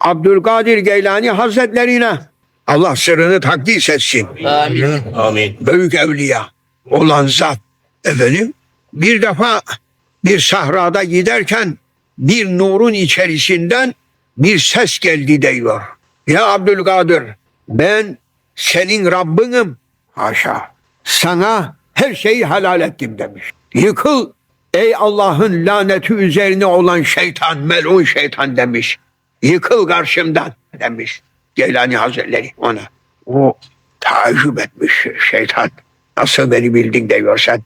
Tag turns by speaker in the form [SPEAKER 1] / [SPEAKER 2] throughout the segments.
[SPEAKER 1] Abdülkadir Geylani Hazretlerine Allah sırrını takdis etsin.
[SPEAKER 2] Amin. Amin.
[SPEAKER 1] Büyük evliya olan zat. Efendim bir defa bir sahrada giderken bir nurun içerisinden bir ses geldi diyor. Ya Abdülkadir ben senin Rabbinim. Haşa. Sana her şeyi helal ettim demiş. Yıkıl ey Allah'ın laneti üzerine olan şeytan, melun şeytan demiş. Yıkıl karşımdan demiş. Geylani Hazretleri ona. O tacip etmiş şeytan. Nasıl beni bildin diyor sen.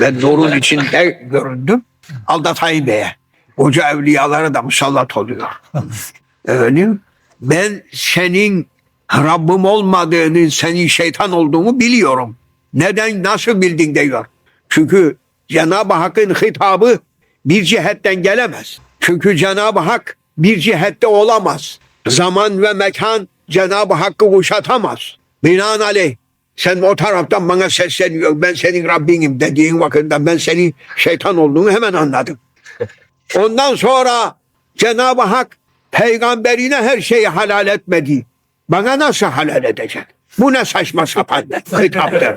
[SPEAKER 1] Ben nurun içinde göründüm. Aldatayım beye. Koca evliyalara da musallat oluyor. Efendim ben senin Rabbim olmadığını, senin şeytan olduğunu biliyorum. Neden, nasıl bildin diyor. Çünkü Cenab-ı Hakk'ın hitabı bir cihetten gelemez. Çünkü Cenab-ı Hak bir cihette olamaz. Zaman ve mekan Cenab-ı Hakk'ı kuşatamaz. Binaenaleyh sen o taraftan bana sesleniyor. Ben senin Rabbinim dediğin vakitte ben senin şeytan olduğunu hemen anladım. Ondan sonra Cenab-ı Hak peygamberine her şeyi halal etmedi. Bana nasıl halal edecek? Bu ne saçma sapan hitaptır.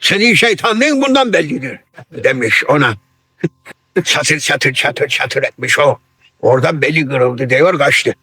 [SPEAKER 1] Senin şeytanlığın bundan bellidir demiş ona. Çatır çatır çatır çatır etmiş o. Oradan beli kırıldı diyor kaçtı.